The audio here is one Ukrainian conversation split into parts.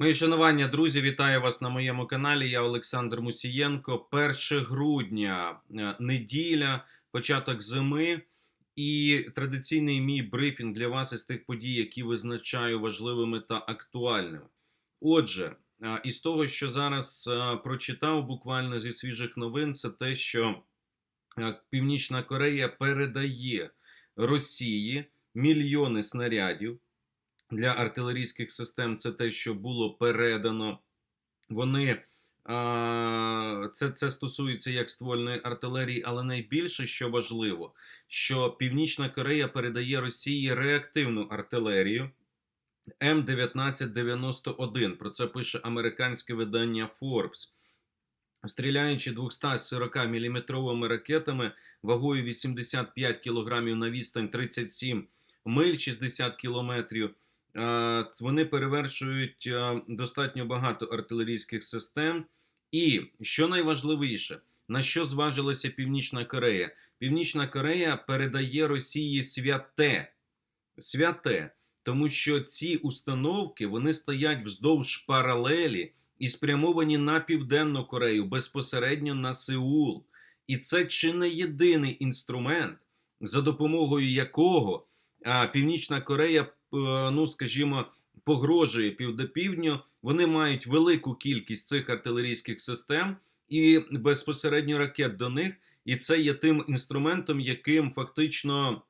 Мої шанування, друзі, вітаю вас на моєму каналі. Я Олександр Мусієнко. 1 грудня, е, неділя, початок зими. І традиційний мій брифінг для вас із тих подій, які визначаю важливими та актуальними. Отже, е, із того, що зараз е, прочитав буквально зі свіжих новин, це те, що Північна Корея передає Росії мільйони снарядів для артилерійських систем. Це те, що було передано. Вони це, це стосується як ствольної артилерії, але найбільше, що важливо, що Північна Корея передає Росії реактивну артилерію М1991. Про це пише американське видання Forbes. Стріляючи 240 мм ракетами вагою 85 кг на відстань 37 миль 60 кілометрів. Е, Вони перевершують е, достатньо багато артилерійських систем. І що найважливіше, на що зважилася Північна Корея? Північна Корея передає Росії святе. Святе, тому що ці установки вони стоять вздовж паралелі і спрямовані на Південну Корею безпосередньо на Сеул. І це чи не єдиний інструмент, за допомогою якого Північна Корея, е, ну скажімо, погрожує півдопівдню. Вони мають велику кількість цих артилерійських систем і безпосередньо ракет до них. І це є тим інструментом, яким фактично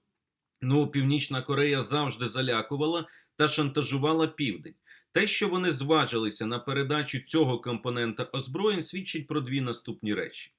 ну, Північна Корея завжди залякувала та шантажувала південь. Те, що вони зважилися на передачу цього компонента озброєнь, свідчить про дві наступні речі.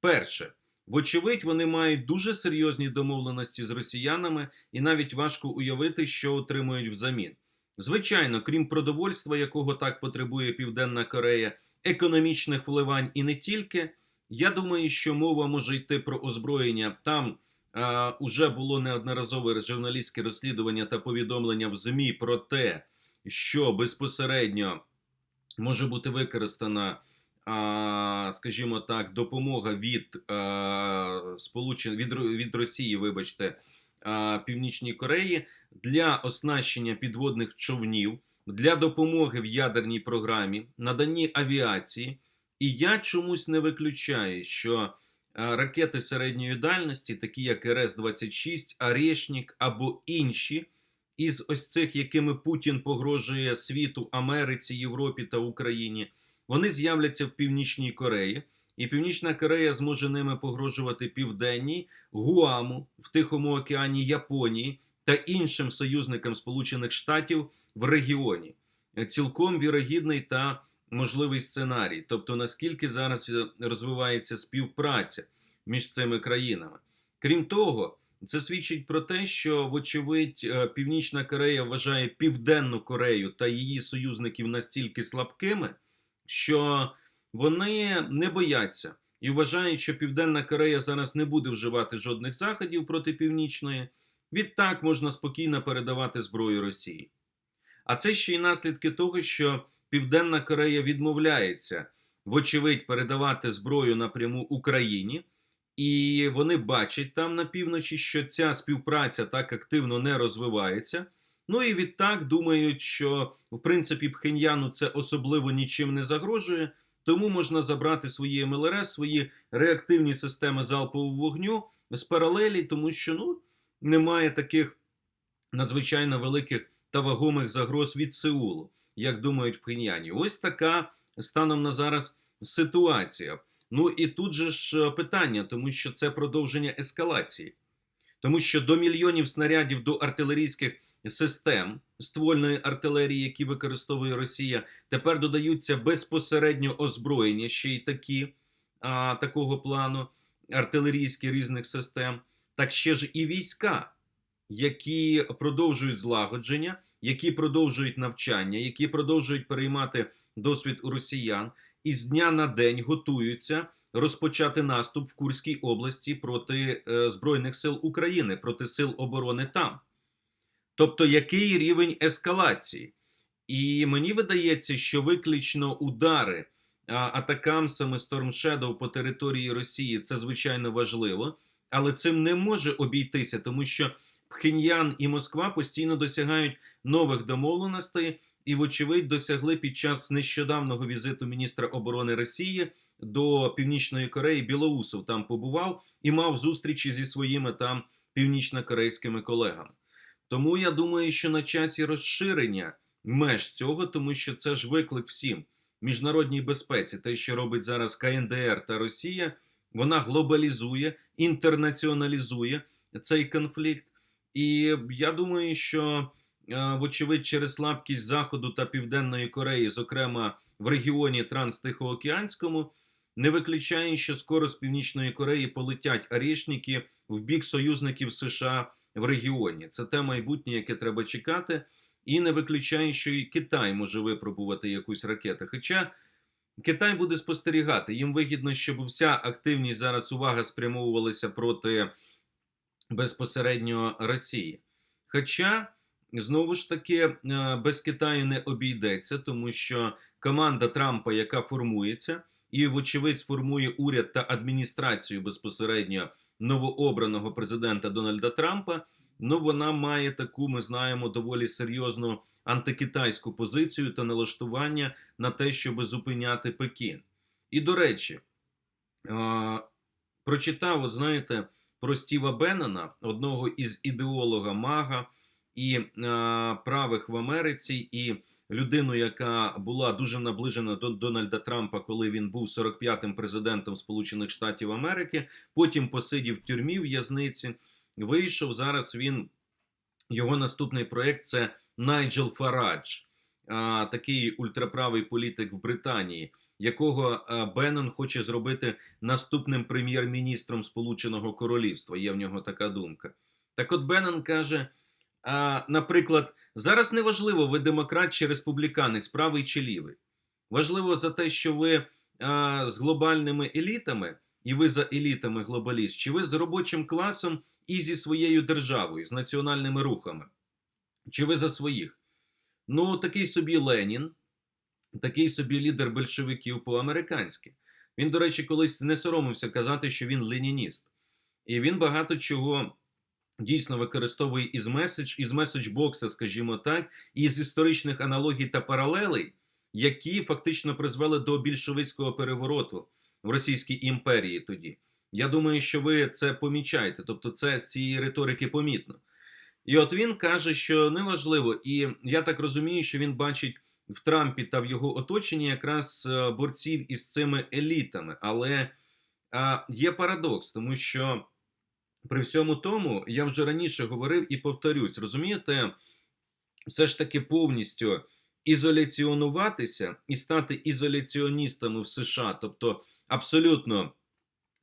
Перше, вочевидь, вони мають дуже серйозні домовленості з росіянами, і навіть важко уявити, що отримують взамін. Звичайно, крім продовольства, якого так потребує Південна Корея, економічних вливань і не тільки. Я думаю, що мова може йти про озброєння. Там а, уже було неодноразове журналістське розслідування та повідомлення в ЗМІ про те, що безпосередньо може бути використана, скажімо так, допомога від а, від, від Росії, вибачте, Північній Кореї для оснащення підводних човнів, для допомоги в ядерній програмі, наданні авіації. І я чомусь не виключаю, що е, ракети середньої дальності, такі як РС-26, Арешнік або інші, із ось цих, якими Путін погрожує світу, Америці, Європі та Україні, вони з'являться в Північній Кореї. І Північна Корея зможе ними погрожувати Південній, Гуаму в Тихому океані, Японії та іншим союзникам Сполучених Штатів в регіоні. Цілком вірогідний та можливий сценарій, тобто наскільки зараз е, розвивається співпраця між цими країнами. Крім того, це свідчить про те, що, вочевидь, е, Північна Корея вважає Південну Корею та її союзників настільки слабкими, що вони не бояться і вважають, що Південна Корея зараз не буде вживати жодних заходів проти Північної. Відтак можна спокійно передавати зброю Росії. А це ще й наслідки того, що Південна Корея відмовляється, вочевидь, передавати зброю напряму Україні, і вони бачать там на півночі, що ця співпраця так активно не розвивається. Ну і відтак думають, що в принципі Пхеньяну це особливо нічим не загрожує, тому можна забрати свої МЛРС, свої реактивні системи залпового вогню з паралелі, тому що ну немає таких надзвичайно великих та вагомих загроз від Сеулу, як думають в Пхеньяні. Ось така станом на зараз ситуація. Ну і тут же ж е, питання, тому що це продовження ескалації, тому що до мільйонів снарядів до артилерійських систем ствольної артилерії, які використовує Росія, тепер додаються безпосередньо озброєння, ще й такі а, такого плану артилерійські різних систем, так ще ж і війська, які продовжують злагодження, які продовжують навчання, які продовжують переймати досвід у росіян, і з дня на день готуються розпочати наступ в Курській області проти е, Збройних сил України, проти сил оборони там. Тобто, який рівень ескалації? І мені видається, що виключно удари атакамсами Storm Shadow по території Росії це звичайно важливо, але цим не може обійтися, тому що Пхеньян і Москва постійно досягають нових домовленостей і, вочевидь, досягли під час нещодавнього візиту міністра оборони Росії до Північної Кореї. Білоусов там побував і мав зустрічі зі своїми там північно-корейськими колегами. Тому я думаю, що на часі розширення меж цього, тому що це ж виклик всім міжнародній безпеці, те, що робить зараз КНДР та Росія, вона глобалізує, інтернаціоналізує цей конфлікт. І я думаю, що, е, вочевидь, через слабкість Заходу та Південної Кореї, зокрема в регіоні Транстихоокеанському, не виключає, що скоро з Північної Кореї полетять арішники в бік союзників США в регіоні. Це те майбутнє, яке треба чекати, і не виключає, що і Китай може випробувати якусь ракету. Хоча Китай буде спостерігати. Їм вигідно, щоб вся активність зараз увага спрямовувалася проти безпосередньо Росії. Хоча, знову ж таки, е, без Китаю не обійдеться, тому що команда Трампа, яка формується, і, вочевидь, сформує уряд та адміністрацію безпосередньо новообраного президента Дональда Трампа. Ну, вона має таку, ми знаємо, доволі серйозну антикитайську позицію та налаштування на те, щоб зупиняти Пекін. І до речі, прочитав, от знаєте, про Стіва Беннона, одного із ідеолога Мага і правих в Америці, і людину, яка була дуже наближена до Дональда Трампа, коли він був 45-м президентом Сполучених Штатів Америки. Потім посидів в тюрмі в в'язниці. Вийшов зараз. Він його наступний проект це Найджел Фарадж, такий ультраправий політик в Британії, якого а, Беннон хоче зробити наступним прем'єр-міністром Сполученого Королівства. Є в нього така думка. Так, от Беннон каже: а, наприклад, зараз не важливо, ви демократ чи республіканець, правий чи лівий. Важливо за те, що ви а, з глобальними елітами, і ви за елітами глобаліст, чи ви з робочим класом і зі своєю державою, з національними рухами. Чи ви за своїх? Ну, такий собі Ленін, такий собі лідер большевиків по-американськи. Він, до речі, колись не соромився казати, що він ленініст. І він багато чого дійсно використовує із меседж, із меседжбокса, скажімо так, і з історичних аналогій та паралелей, які фактично призвели до більшовицького перевороту в Російській імперії тоді. Я думаю, що ви це помічаєте, тобто це з цієї риторики помітно. І от він каже, що неважливо, і я так розумію, що він бачить в Трампі та в його оточенні якраз е, борців із цими елітами. Але а, є парадокс, тому що при всьому тому я вже раніше говорив і повторюсь, розумієте, все ж таки повністю ізоляціонуватися і стати ізоляціоністами в США, тобто абсолютно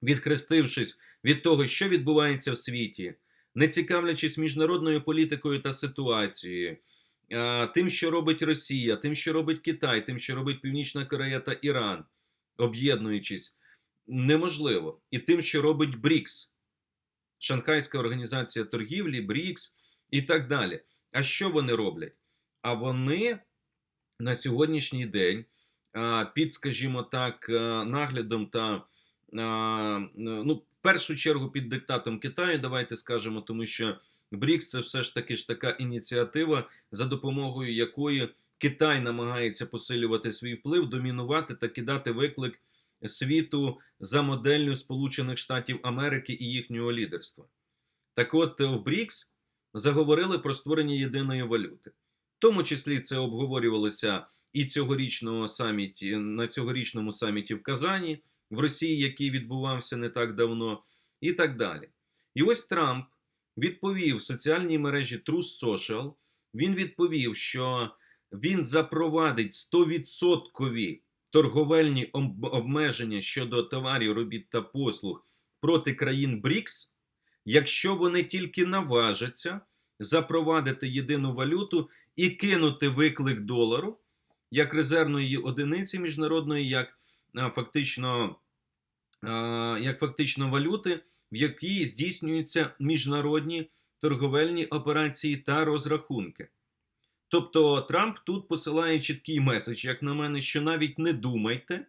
відхрестившись від того, що відбувається в світі не цікавлячись міжнародною політикою та ситуацією, тим, що робить Росія, тим, що робить Китай, тим, що робить Північна Корея та Іран, об'єднуючись, неможливо. І тим, що робить БРІКС, Шанхайська організація торгівлі, БРІКС і так далі. А що вони роблять? А вони на сьогоднішній день під, скажімо так, наглядом та ну, в першу чергу під диктатом Китаю, давайте скажемо, тому що БРІКС це все ж таки ж така ініціатива, за допомогою якої Китай намагається посилювати свій вплив, домінувати та кидати виклик світу за моделлю Сполучених Штатів Америки і їхнього лідерства. Так от в БРІКС заговорили про створення єдиної валюти. В тому числі це обговорювалося і цьогорічного саміті на цьогорічному саміті в Казані в Росії, який відбувався не так давно, і так далі. І ось Трамп відповів в соціальній мережі True Social, Він відповів, що він запровадить 100% торговельні обмеження щодо товарів, робіт та послуг проти країн БРІКС, якщо вони тільки наважаться запровадити єдину валюту і кинути виклик долару як резервної одиниці міжнародної, як фактично як фактично валюти, в якій здійснюються міжнародні торговельні операції та розрахунки. Тобто Трамп тут посилає чіткий меседж, як на мене, що навіть не думайте,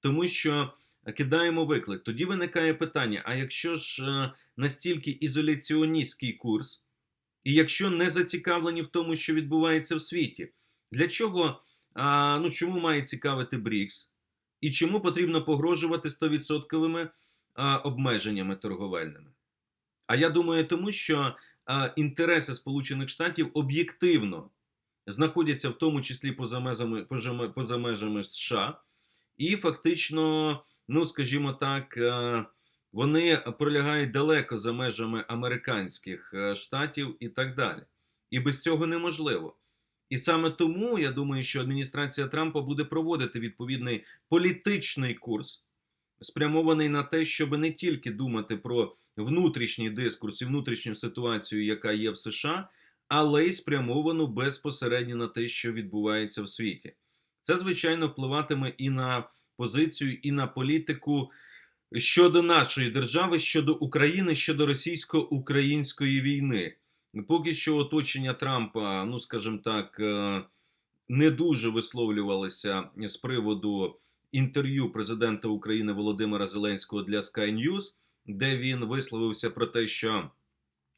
тому що кидаємо виклик. Тоді виникає питання: а якщо ж е, настільки ізоляціоністський курс, і якщо не зацікавлені в тому, що відбувається в світі, Для чого, а, ну чому має цікавити БРІКС? І чому потрібно погрожувати 100% а, обмеженнями торговельними? А я думаю, тому що а, інтереси Сполучених Штатів об'єктивно знаходяться в тому числі поза межами, поза, межами США, і фактично, ну скажімо так, е, вони пролягають далеко за межами американських е, штатів і так далі. І без цього неможливо. І саме тому я думаю, що адміністрація Трампа буде проводити відповідний політичний курс, спрямований на те, щоб не тільки думати про внутрішній дискурс і внутрішню ситуацію, яка є в США, але й спрямовану безпосередньо на те, що відбувається в світі. Це, звичайно, впливатиме і на позицію, і на політику щодо нашої держави, щодо України, щодо російсько-української війни. Поки що оточення Трампа, ну скажімо так, е, не дуже висловлювалося з приводу інтерв'ю президента України Володимира Зеленського для Sky News, де він висловився про те, що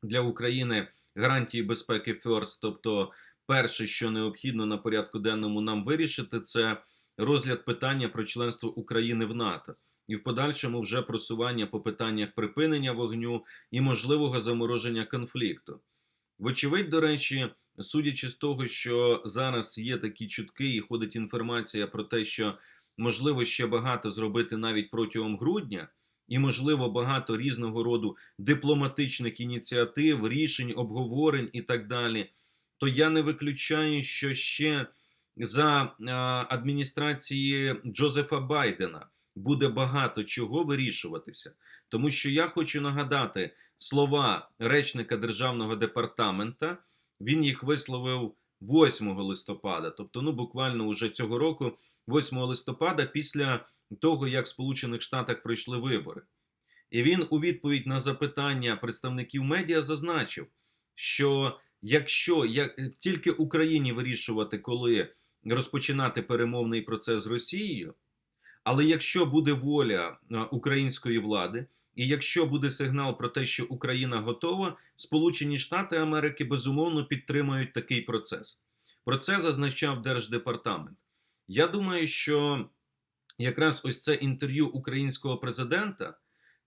для України гарантії безпеки First, тобто перше, що необхідно на порядку денному нам вирішити, це розгляд питання про членство України в НАТО. І в подальшому вже просування по питаннях припинення вогню і можливого замороження конфлікту. Вочевидь, до речі, судячи з того, що зараз є такі чутки, і ходить інформація про те, що можливо ще багато зробити навіть протягом грудня, і можливо багато різного роду дипломатичних ініціатив, рішень, обговорень і так далі, то я не виключаю, що ще за адміністрації Джозефа Байдена буде багато чого вирішуватися, тому що я хочу нагадати слова речника державного департамента. Він їх висловив 8 листопада, тобто, ну буквально уже цього року, 8 листопада, після того як в Сполучених Штатах пройшли вибори. І він у відповідь на запитання представників медіа зазначив, що якщо як тільки Україні вирішувати, коли розпочинати перемовний процес з Росією, але якщо буде воля української влади, і якщо буде сигнал про те, що Україна готова, Сполучені Штати Америки безумовно підтримують такий процес. Про це зазначав Держдепартамент. Я думаю, що якраз ось це інтерв'ю українського президента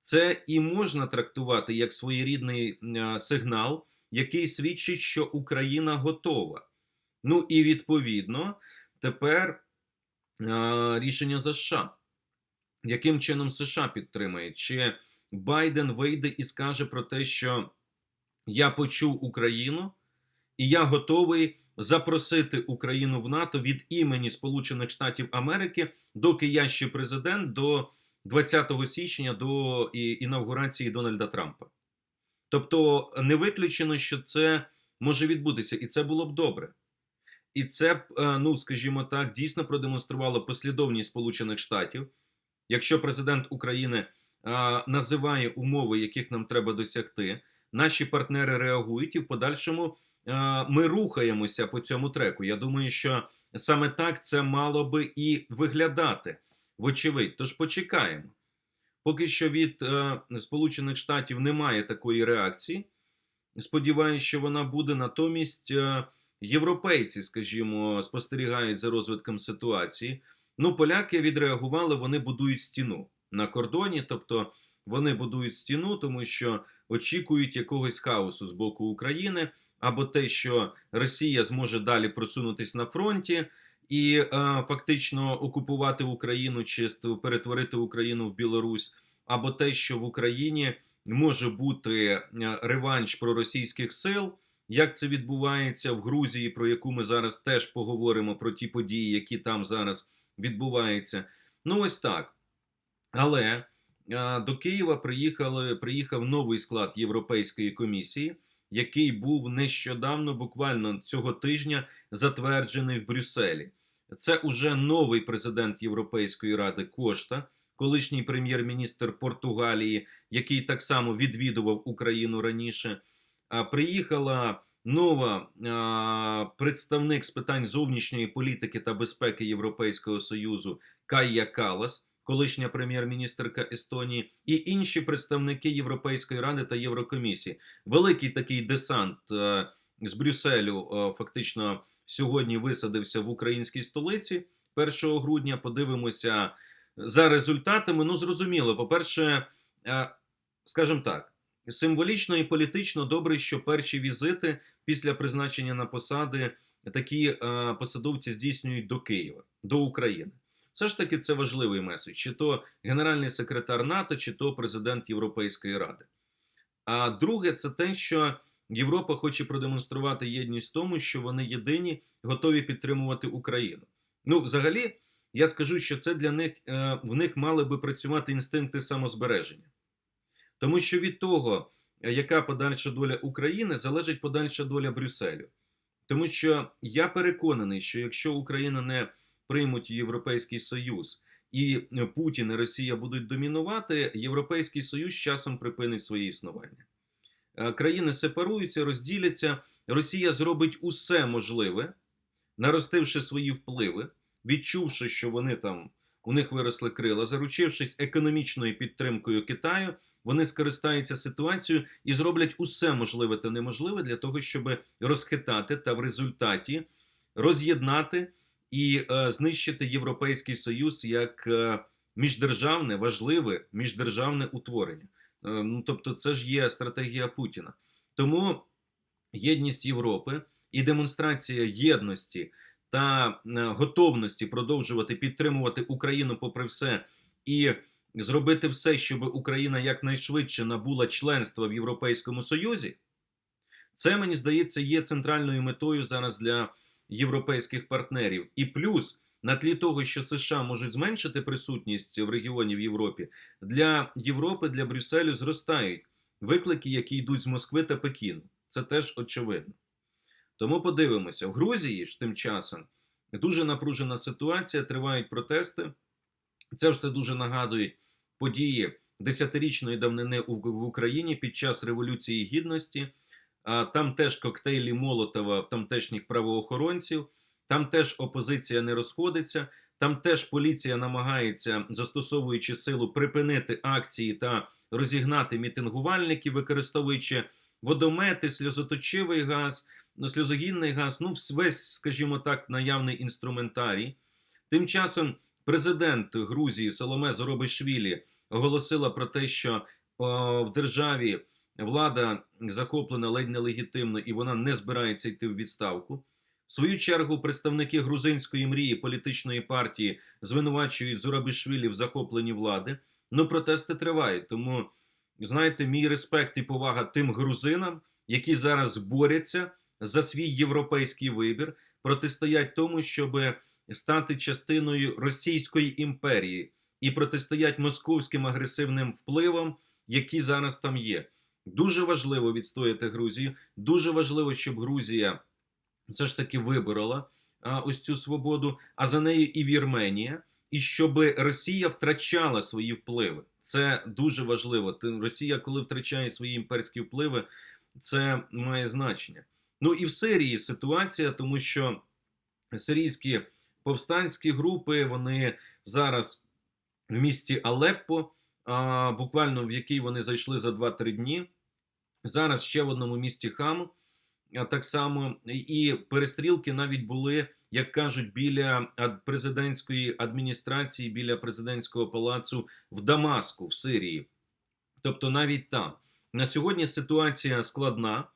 це і можна трактувати як своєрідний сигнал, який свідчить, що Україна готова. Ну і відповідно тепер рішення за США. Яким чином США підтримає? Чи Байден вийде і скаже про те, що я почув Україну, і я готовий запросити Україну в НАТО від імені Сполучених Штатів Америки, доки я ще президент до 20 січня до інавгурації Дональда Трампа. Тобто не виключено, що це може відбутися, і це було б добре. І це б, ну скажімо так, дійсно продемонструвало послідовність Сполучених Штатів. Якщо президент України а, називає умови, яких нам треба досягти, наші партнери реагують, і в подальшому ми рухаємося по цьому треку. Я думаю, що саме так це мало би і виглядати, вочевидь. Тож почекаємо. Поки що від а, Сполучених Штатів немає такої реакції. Сподіваюся, що вона буде натомість. А, Європейці, скажімо, спостерігають за розвитком ситуації. Ну, поляки відреагували, вони будують стіну на кордоні, тобто вони будують стіну, тому що очікують якогось хаосу з боку України, або те, що Росія зможе далі просунутися на фронті і е, фактично окупувати Україну чи перетворити Україну в Білорусь, або те, що в Україні може бути реванш проросійських сил. Як це відбувається в Грузії, про яку ми зараз теж поговоримо про ті події, які там зараз відбуваються? Ну, ось так. Але а, до Києва приїхали, приїхав новий склад Європейської комісії, який був нещодавно, буквально цього тижня, затверджений в Брюсселі. Це уже новий президент Європейської ради Кошта, колишній прем'єр-міністр Португалії, який так само відвідував Україну раніше приїхала нова представник з питань зовнішньої політики та безпеки Європейського союзу Кайя Калас, колишня прем'єр-міністерка Естонії, і інші представники Європейської ради та Єврокомісії. Великий такий десант з Брюсселю, фактично сьогодні висадився в українській столиці 1 грудня. Подивимося за результатами. Ну, зрозуміло, по-перше, е, скажімо так, символічно і політично добре, що перші візити після призначення на посади такі е, посадовці здійснюють до Києва, до України. Все ж таки, це важливий меседж: чи то генеральний секретар НАТО, чи то президент Європейської ради. А друге, це те, що Європа хоче продемонструвати єдність в тому, що вони єдині готові підтримувати Україну. Ну, взагалі, я скажу, що це для них е, в них мали би працювати інстинкти самозбереження, тому що від того, е, яка подальша доля України, залежить подальша доля Брюсселю. Тому що я переконаний, що якщо Україна не приймуть Європейський Союз і е, Путін і Росія будуть домінувати, Європейський Союз часом припинить своє існування. Е, Країни сепаруються, розділяться. Росія зробить усе можливе, наростивши свої впливи, відчувши, що вони там у них виросли крила, заручившись економічною підтримкою Китаю, вони скористаються ситуацією і зроблять усе можливе та неможливе для того, щоб розхитати та в результаті роз'єднати і е, знищити Європейський Союз як е, міждержавне важливе міждержавне утворення. Е, ну тобто, це ж є стратегія Путіна. Тому єдність Європи і демонстрація єдності та е, готовності продовжувати підтримувати Україну попри все і зробити все, щоб Україна якнайшвидше набула членства в Європейському Союзі. Це мені здається є центральною метою зараз для європейських партнерів. І плюс на тлі того, що США можуть зменшити присутність в регіоні в Європі, для Європи, для Брюсселю зростають виклики, які йдуть з Москви та Пекіну. Це теж очевидно. Тому подивимося, в Грузії ж тим часом дуже напружена ситуація, тривають протести. Це все дуже нагадують події десятирічної давнини в Україні під час Революції Гідності. Там теж коктейлі Молотова в тамтешніх правоохоронців, там теж опозиція не розходиться, там теж поліція намагається, застосовуючи силу, припинити акції та розігнати мітингувальників, використовуючи водомети, сльозоточивий газ, сльозогінний газ, ну весь, скажімо так, наявний інструментарій. Тим часом президент Грузії Соломе Зоробишвілі оголосила про те, що о, в державі влада захоплена ледь нелегітимно і вона не збирається йти в відставку. В свою чергу представники грузинської мрії політичної партії звинувачують Зурабишвілі в захопленні влади. Ну протести тривають. Тому знаєте, мій респект і повага тим грузинам, які зараз борються за свій європейський вибір, протистоять тому, щоб стати частиною Російської імперії і протистоять московським агресивним впливам, які зараз там є. Дуже важливо відстояти Грузію. Дуже важливо, щоб Грузія все ж таки виборола ось цю свободу, а за нею і Вірменія, і щоб Росія втрачала свої впливи. Це дуже важливо. Росія, коли втрачає свої імперські впливи, це має значення. Ну і в Сирії ситуація, тому що сирійські повстанські групи вони зараз в місті Алеппо, буквально в який вони зайшли за 2-3 дні. Зараз ще в одному місті Хам. Так само і перестрілки навіть були, як кажуть, біля президентської адміністрації, біля президентського палацу в Дамаску, в Сирії. Тобто навіть там на сьогодні ситуація складна.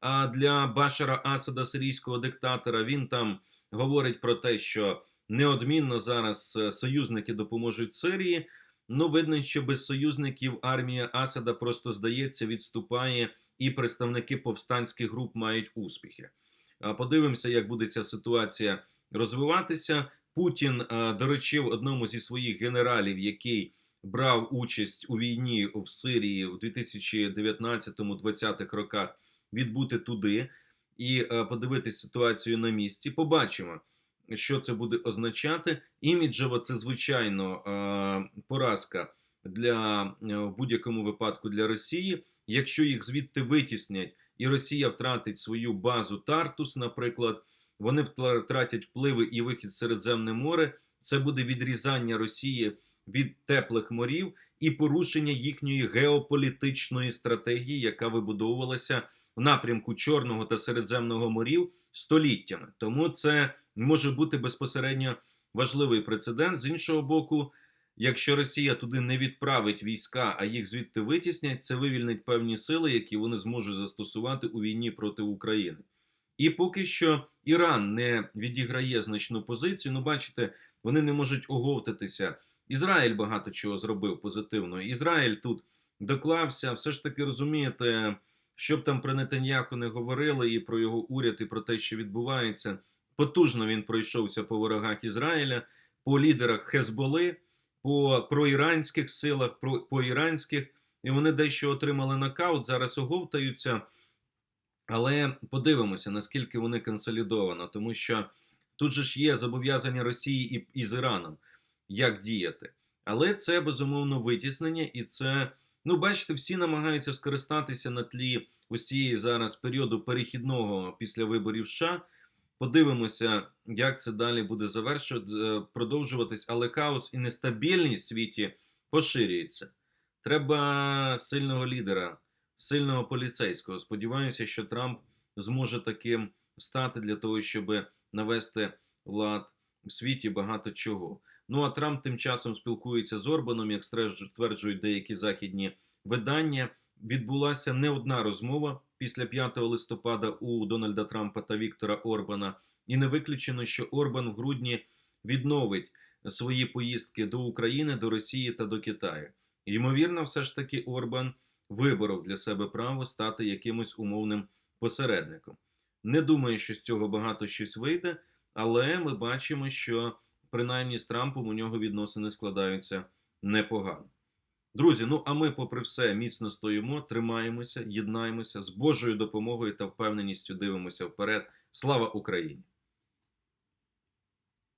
А для Башара Асада, сирійського диктатора, він там говорить про те, що неодмінно зараз е, союзники допоможуть Сирії. Ну, видно, що без союзників армія Асада просто здається, відступає, і представники повстанських груп мають успіхи. Подивимося, як буде ця ситуація розвиватися. Путін е, доручив одному зі своїх генералів, який брав участь у війні в Сирії в 2019-2020 роках, відбути туди і е, подивитись ситуацію на місці. Побачимо, що це буде означати. Іміджево це звичайно е, поразка для е, в будь-якому випадку для Росії. Якщо їх звідти витіснять, і Росія втратить свою базу Тартус, наприклад, вони втратять впливи і вихід в Середземне море. Це буде відрізання Росії від теплих морів і порушення їхньої геополітичної стратегії, яка вибудовувалася в напрямку Чорного та Середземного морів століттями. Тому це може бути безпосередньо важливий прецедент. З іншого боку, якщо Росія туди не відправить війська, а їх звідти витіснять, це вивільнить певні сили, які вони зможуть застосувати у війні проти України. І поки що Іран не відіграє значну позицію. Ну, бачите, вони не можуть оговтатися. Ізраїль багато чого зробив позитивно. Ізраїль тут доклався, все ж таки розумієте, щоб там про Нетаньяху не говорили, і про його уряд, і про те, що відбувається. Потужно він пройшовся по ворогах Ізраїля, по лідерах Хезболи, по проіранських силах, про по іранських, і вони дещо отримали нокаут. Зараз оговтаються. Але подивимося, наскільки вони консолідовано, тому що тут же ж є зобов'язання Росії і, і з Іраном, як діяти. Але це безумовно витіснення, і це, ну бачите, всі намагаються скористатися на тлі ось цієї зараз періоду перехідного після виборів США. Подивимося, як це далі буде завершувати, продовжуватись, але хаос і нестабільність в світі поширюється. Треба сильного лідера, сильного поліцейського. Сподіваюся, що Трамп зможе таким стати для того, щоб навести лад у світі багато чого. Ну а Трамп тим часом спілкується з Орбаном, як стверджують деякі західні видання. Відбулася не одна розмова після 5 листопада у Дональда Трампа та Віктора Орбана, і не виключено, що Орбан в грудні відновить свої поїздки до України, до Росії та до Китаю. Ймовірно, все ж таки Орбан виборов для себе право стати якимось умовним посередником. Не думаю, що з цього багато щось вийде, але ми бачимо, що принаймні з Трампом у нього відносини складаються непогано. Друзі, ну а ми, попри все, міцно стоїмо, тримаємося, єднаємося з Божою допомогою та впевненістю дивимося вперед. Слава Україні!